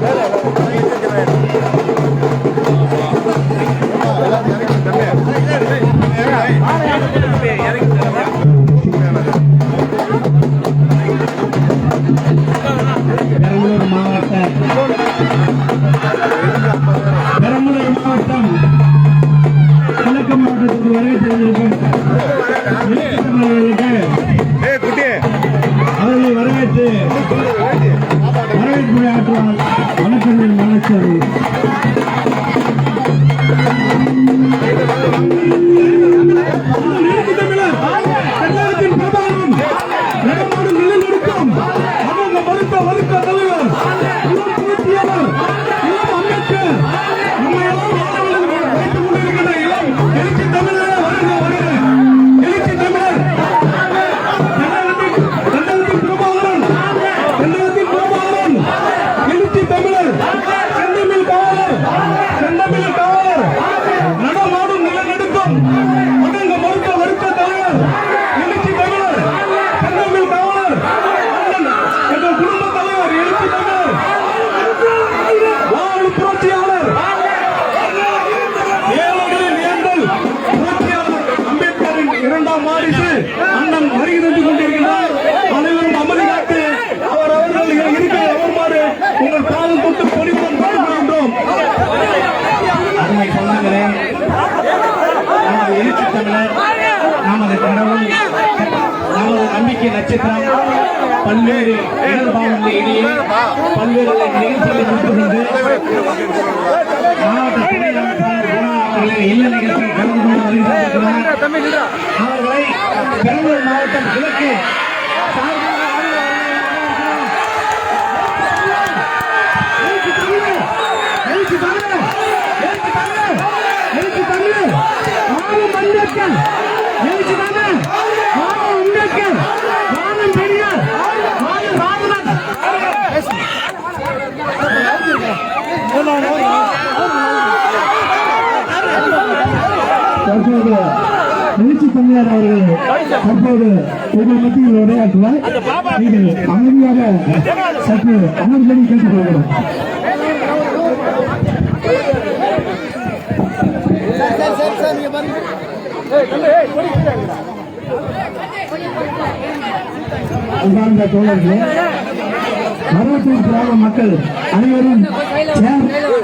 yeah you. நட்சத்திரம் பல்வேறு இடர்பாடுகளை இடையே பல்வேறு நிகழ்ச்சிகளை நடத்துகின்ற மாவட்ட துணை அமைப்பாளர் குணா அவர்களின் இல்ல நிகழ்ச்சியில் கலந்து கொண்டு வருகிறார் அவர்களை பெரம்பலூர் மாவட்டம் கிழக்கு சார்பாக எழுச்சி தமிழர் எழுச்சி தமிழர் எழுச்சி தமிழர். தற்போது எழுச்சி தமிழர் அவர்கள் தற்போது உங்கள் மத்தியில் உரையாற்றுவார் நீங்கள் அமைதியாக சற்று கேட்டுக்கொள்கிறோம் அன்பார்ந்த தோழர்களே மருவத்தூர் கிராம மக்கள் அனைவரும்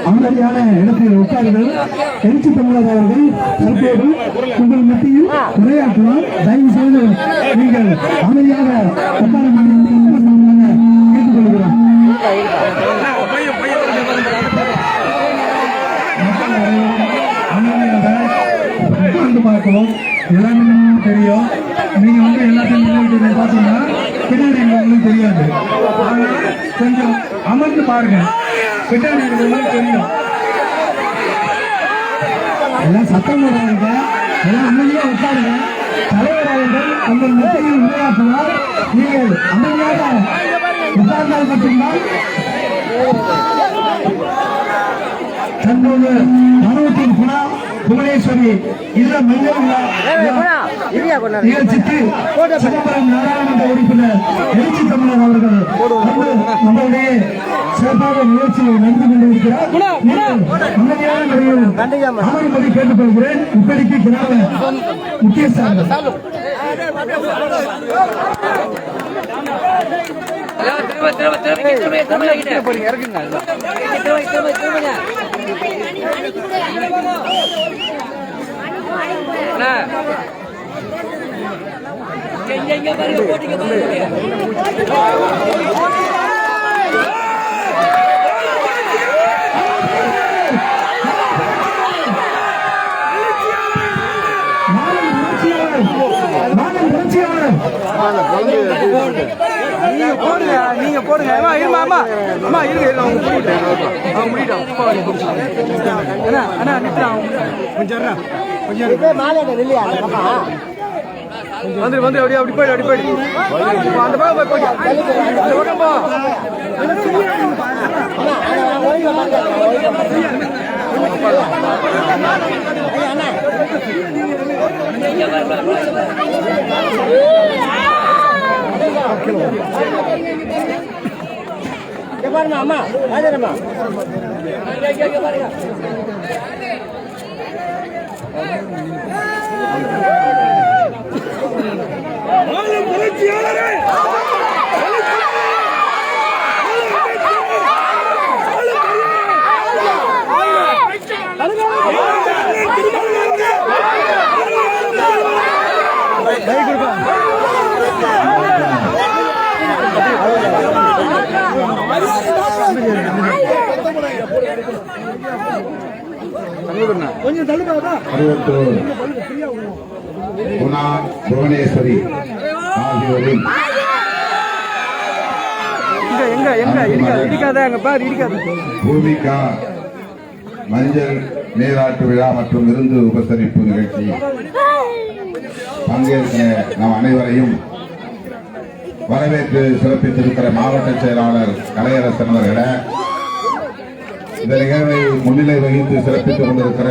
அமைதியான இடத்தில் உட்கார்கள் எழுச்சி தமிழர் அவர்கள் தற்போது உங்கள் மத்தியில் உரையாற்றுவார் தயவு செய்து நீங்கள் அமைதியாக உட்கார வேண்டும் கேட்டுக்கொள்கிறோம் மக்கள் எல்லாமே தெரியும் நீங்க வந்து எல்லாத்தையும் பார்த்தீங்கன்னா பின்னாடி உங்களுக்கு தெரியாது அதனால கொஞ்சம் அமர்ந்து பாருங்க. கிட்ட தெரியும். எல்லாம் சத்தம் போடுறாங்க எல்லாம் அமைதியா உட்காருங்க. தலைவர் அவர்கள் உங்கள் மத்தியில் உரையாற்றுவார் நீங்கள் அமைதியாக உட்கார்ந்தால் மட்டும்தான் தற்போது குணா புவனேஸ்வரி இல்ல மஞ்சள் நிகழ்ச்சிக்கு சிதம்பரம் நாடாளுமன்ற உறுப்பினர் எழுச்சி தமிழர் அவர்கள் வந்து நம்மளுடைய சிறப்பாக நிகழ்ச்சியை நடந்து கொண்டிருக்கிறார் அமைதியான முறையில் அமரும்படி கேட்டுக்கொள்கிறேன் இப்படிக்கு கிராம முக்கியஸ்தர்கள் திரும்ப திரும்ப திரும்ப திரும்ப திரும்ப போறீங்க இறக்குங்க திரும்ப திரும்ப திரும்ப அண்ணா. பாருங்க போட்டிங்க பாருங்க நீங்க போடுங்க நீங்க போடுங்க அம்மா இருமா அம்மா அம்மா இருங்க இருங்க அவங்க அவங்க அண்ணா அண்ணா நிற்கிறேன் அவங்க கொஞ்சம் வந்து வந்து அப்படியே அப்படி போயிடு அப்படி போயிடு. அந்த பக்கம் போய் போய் அந்த பக்கம் போ. இங்க இங்க குணா புவனேஸ்வரி. ஆகியோரின். எங்க எங்க? எங்க இடிக்காத இடிக்காத அங்க பாரு இடிக்காத பூமிகா மஞ்சள் நீராட்டு விழா மற்றும் விருந்து உபசரிப்பு நிகழ்ச்சி. பங்கேற்க நம் அனைவரையும் வரவேற்று சிறப்பித்திருக்கிற மாவட்ட செயலாளர் கலையரசன் அவர்களே. இந்த நிகழ்வை முன்னிலை வகித்து சிறப்பித்துக் கொண்டிருக்கிற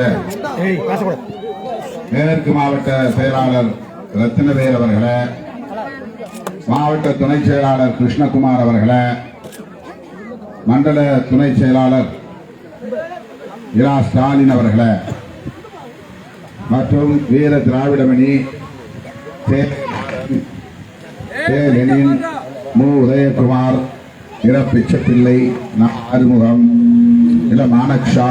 மேற்கு மாவட்ட செயலாளர் ரத்தினவேல் அவர்களே மாவட்ட துணை செயலாளர் கிருஷ்ணகுமார் அவர்களே மண்டல துணை செயலாளர் இரா ஸ்டாலின் அவர்களே மற்றும் வீர திராவிடமணி லெனின் மு. உதயகுமார் இர பிச்சப்பிள்ளை ஆறுமுகம் இள மானக்ஷா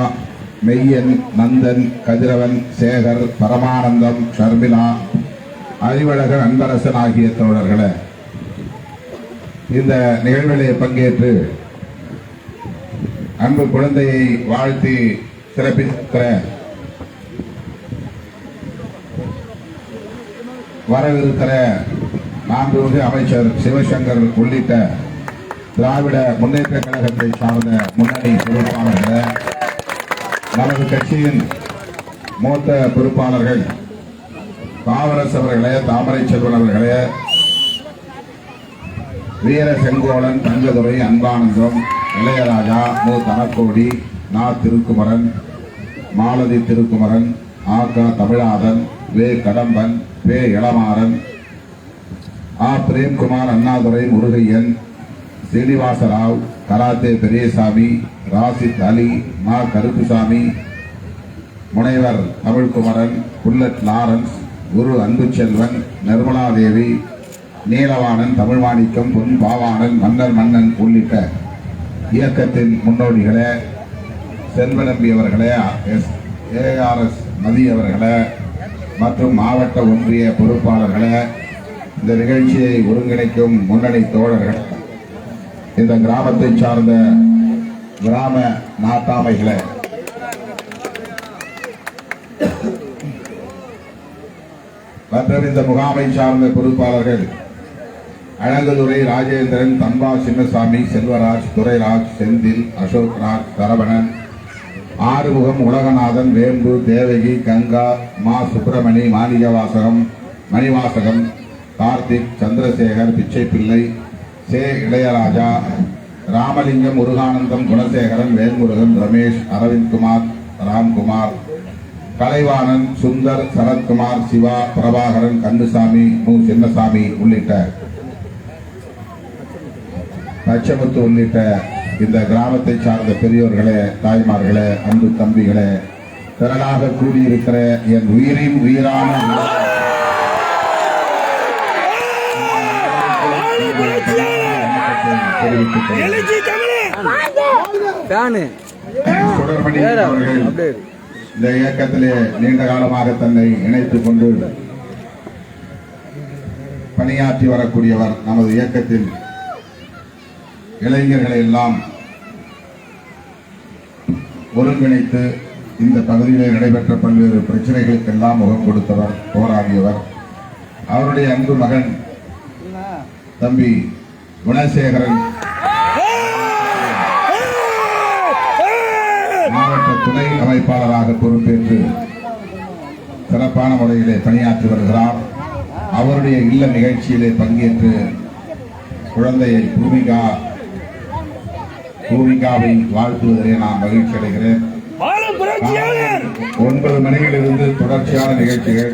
மெய்யன் நந்தன் கதிரவன் சேகர் பரமானந்தம் ஷர்மிளா அறிவழகன் அன்பரசன் ஆகிய தோழர்களை இந்த நிகழ்விலே பங்கேற்று அன்பு குழந்தையை வாழ்த்தி சிறப்பித்திருக்கிற வரவிருக்கிற மாண்புமிகு அமைச்சர் சிவசங்கர் உள்ளிட்ட திராவிட முன்னேற்ற கழகத்தை சார்ந்த முன்னணி பொறுப்பாளர்கள் நமது கட்சியின் மூத்த பொறுப்பாளர்கள் காவரஸ் அவர்களே தாமரை செல்வன் அவர்களே வீர செங்கோடன் தங்கதுரை அன்பானந்தம் இளையராஜா மு. தனக்கோடி நா. திருக்குமரன் மாலதி திருக்குமரன் ஆ. க. தமிழாதன் வே. கடம்பன் வே இளமாறன் ஆ. பிரேம்குமார் அண்ணாதுரை முருகையன் ஸ்ரீனிவாசராவ் கராத்தே பெரியசாமி ராசித் அலி மா கருப்புசாமி முனைவர் தமிழ்குமரன் புல்லட் லாரன்ஸ் குரு அன்புச்செல்வன் நிர்மலாதேவி நீலவாணன் தமிழ்மாணிக்கம் பொன் பாவாணன் மன்னர் மன்னன் உள்ளிட்ட இயக்கத்தின் முன்னோடிகளே செல்வநம்பி அவர்களே எஸ் ஏஆர்எஸ் மதி அவர்களே மற்றும் மாவட்ட ஒன்றிய பொறுப்பாளர்களே இந்த நிகழ்ச்சியை ஒருங்கிணைக்கும் முன்னணி தோழர்கள் இந்த கிராமத்தை சார்ந்த கிராம நாட்டாமைகளை. மற்றும் இந்த முகாமை சார்ந்த பொறுப்பாளர்கள் அழகுதுரை ராஜேந்திரன் தன்பா சின்னசாமி செல்வராஜ் துரைராஜ் செந்தில் அசோக்ராஜ் சரவணன் ஆறுமுகம் உலகநாதன் வேம்பு தேவகி கங்கா மா சுப்பிரமணி மாணிகவாசகம் மணிவாசகம் கார்த்திக் சந்திரசேகர் பிச்சைப்பிள்ளை சே இளையராஜா ராமலிங்கம் முருகானந்தம் குணசேகரன் வேல்முருகன் ரமேஷ் அரவிந்த்குமார் ராம்குமார் கலைவாணன் சுந்தர் சரத்குமார் சிவா பிரபாகரன் கந்துசாமி மு சின்னசாமி உள்ளிட்ட பச்சமுத்து உள்ளிட்ட இந்த கிராமத்தை சார்ந்த பெரியோர்களே தாய்மார்களே அன்பு தம்பிகளே திரளாக கூடியிருக்கிற என் உயிரின் உயிரான இந்த இயக்கத்திலே நீண்ட காலமாக தன்னை இணைத்துக் கொண்டு பணியாற்றி வரக்கூடியவர் நமது இயக்கத்தில் இளைஞர்களை எல்லாம் ஒருங்கிணைத்து இந்த பகுதியிலே நடைபெற்ற பல்வேறு பிரச்சனைகளுக்கெல்லாம் முகம் கொடுத்தவர் போராடியவர். அவருடைய அன்பு மகன் தம்பி குணசேகரன். மாவட்ட துணை அமைப்பாளராக பொறுப்பேற்று சிறப்பான முறையிலே பணியாற்றி வருகிறார். அவருடைய இல்ல நிகழ்ச்சியிலே பங்கேற்று குழந்தையை பூமிகா பூமிகாவை வாழ்த்துவதிலே நான் மகிழ்ச்சி அடைகிறேன். ஒன்பது மணியிலிருந்து தொடர்ச்சியான நிகழ்ச்சிகள்.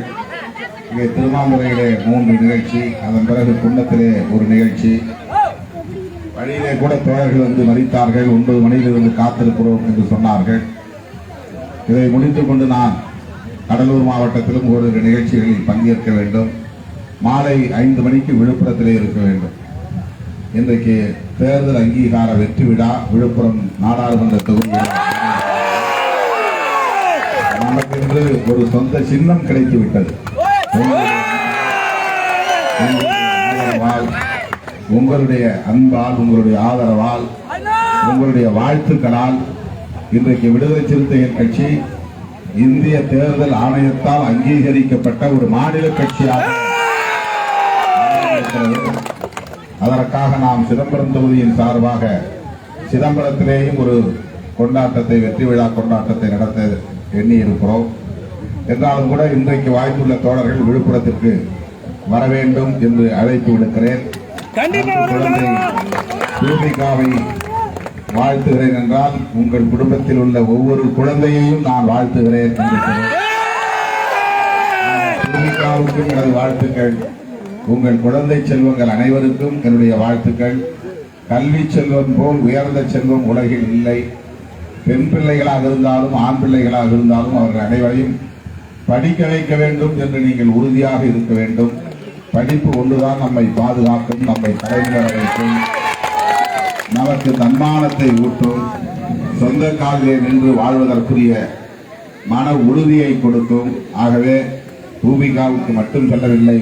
இங்கே திருமாந்துறையிலே மூன்று நிகழ்ச்சி அதன் பிறகு குன்னத்திலே ஒரு நிகழ்ச்சி. வழியிலே கூட தோழர்கள் வந்து மறித்தார்கள். ஒன்பது மணியிலிருந்து காத்திருக்கிறோம் என்று சொன்னார்கள். இதை முடித்துக் கொண்டு நான் கடலூர் மாவட்டத்திலும் ஓரிரு நிகழ்ச்சிகளில் பங்கேற்க வேண்டும். மாலை ஐந்து மணிக்கு விழுப்புரத்திலே இருக்க வேண்டும். இன்றைக்கு தேர்தல் அங்கீகார வெற்றி விழா விழுப்புரம் நாடாளுமன்ற தொகுதியில் நமக்கு இன்று ஒரு சொந்த சின்னம் கிடைத்து விட்டது உங்களுடைய அன்பால் உங்களுடைய ஆதரவால் உங்களுடைய வாழ்த்துக்களால் இன்றைக்கு விடுதலை சிறுத்தைகள் கட்சி இந்திய தேர்தல் ஆணையத்தால் அங்கீகரிக்கப்பட்ட ஒரு மாநில கட்சியாக. அதற்காக நாம் சிதம்பரம் தொகுதியின் சார்பாக சிதம்பரத்திலேயும் ஒரு கொண்டாட்டத்தை வெற்றி விழா கொண்டாட்டத்தை நடத்த எண்ணி இருக்கிறோம் என்றாலும் கூட இன்றைக்கு வாய்ப்புள்ள தோழர்கள் விழுப்புரத்திற்கு வர வேண்டும் என்று அழைப்பு விடுக்கிறேன். குழந்தை பூமிகாவை வாழ்த்துகிறேன் என்றால் உங்கள் குடும்பத்தில் உள்ள ஒவ்வொரு குழந்தையையும் நான் வாழ்த்துகிறேன். பூமிகாவுக்கும் எனது வாழ்த்துக்கள் உங்கள் குழந்தை செல்வங்கள் அனைவருக்கும் என்னுடைய வாழ்த்துக்கள். கல்வி செல்வம் போல் உயர்ந்த செல்வம் உலகில் இல்லை. பெண் பிள்ளைகளாக இருந்தாலும் ஆண் பிள்ளைகளாக இருந்தாலும் அவர்கள் அனைவரையும் படிக்க வைக்க வேண்டும் என்று நீங்கள் உறுதியாக இருக்க வேண்டும். படிப்பு ஒன்றுதான் நம்மை பாதுகாக்கும் நம்மை தலைமுறை வைக்கும். நமக்கு தன்மானத்தை ஊட்டும் சொந்த காலிலே நின்று வாழ்வதற்குரிய மன உறுதியை கொடுக்கும். ஆகவே பூமிகாவுக்கு மட்டும் செல்லவில்லை.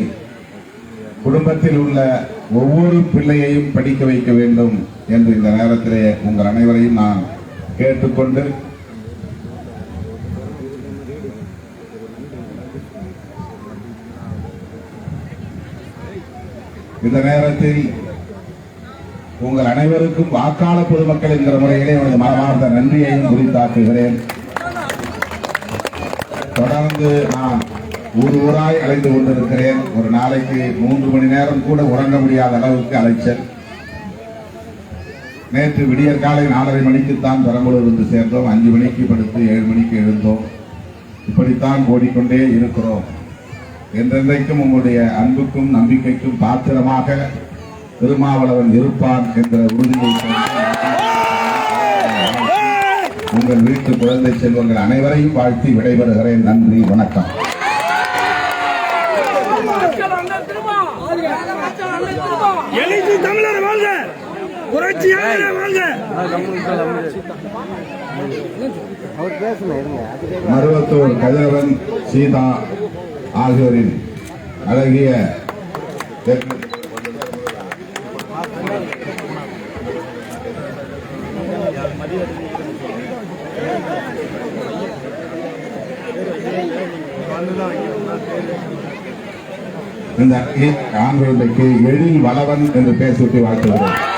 குடும்பத்தில் உள்ள ஒவ்வொரு பிள்ளையையும் படிக்க வைக்க வேண்டும் என்று இந்த நேரத்திலே உங்கள் அனைவரையும் நான் கேட்டுக்கொண்டு இந்த நேரத்தில் உங்கள் அனைவருக்கும் வாக்காள பொதுமக்கள் என்கிற முறையிலே எனது மனமார்ந்த நன்றியையும் குறித்தாக்குகிறேன். தொடர்ந்து நான் ஊர் ஊராய் அலைந்து கொண்டிருக்கிறேன். ஒரு நாளைக்கு மூன்று மணி நேரம் கூட உறங்க முடியாத அளவுக்கு அலைச்சல். நேற்று விடியற் காலை நாலரை மணிக்குத்தான் பெரம்பலூர் வந்து சேர்ந்தோம். அஞ்சு மணிக்கு படுத்து ஏழு மணிக்கு எழுந்தோம். இப்படித்தான் ஓடிக்கொண்டே இருக்கிறோம். என்றென்றைக்கும் உங்களுடைய அன்புக்கும் நம்பிக்கைக்கும் பாத்திரமாக திருமாவளவன் இருப்பான் என்ற உறுதியை உங்கள் வீட்டு குழந்தை செல்வங்கள் அனைவரையும் வாழ்த்தி விடைபெறுகிறேன். நன்றி வணக்கம். எழுச்சி தமிழர் வாழ்க. புரட்சியாளர் வாழ்க. மருவத்தூர் கதிரவன் சீதா ஆகியோரின் அழகிய இந்த ஆண்களுக்கு எழில் வளவன் என்று பெயர் சுட்டி வாழ்த்துகிறேன்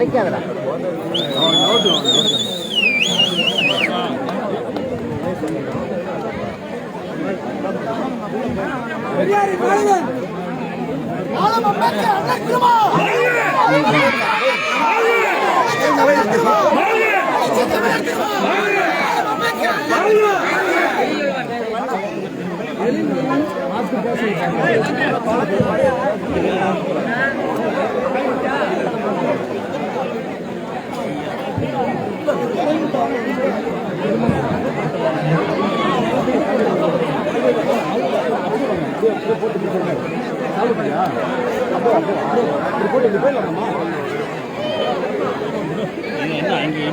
மறைக்காதடா. பெரியாரி பாருங்கள் மாஸ்க் போட்டு போயிடலாமா என்ன அங்கே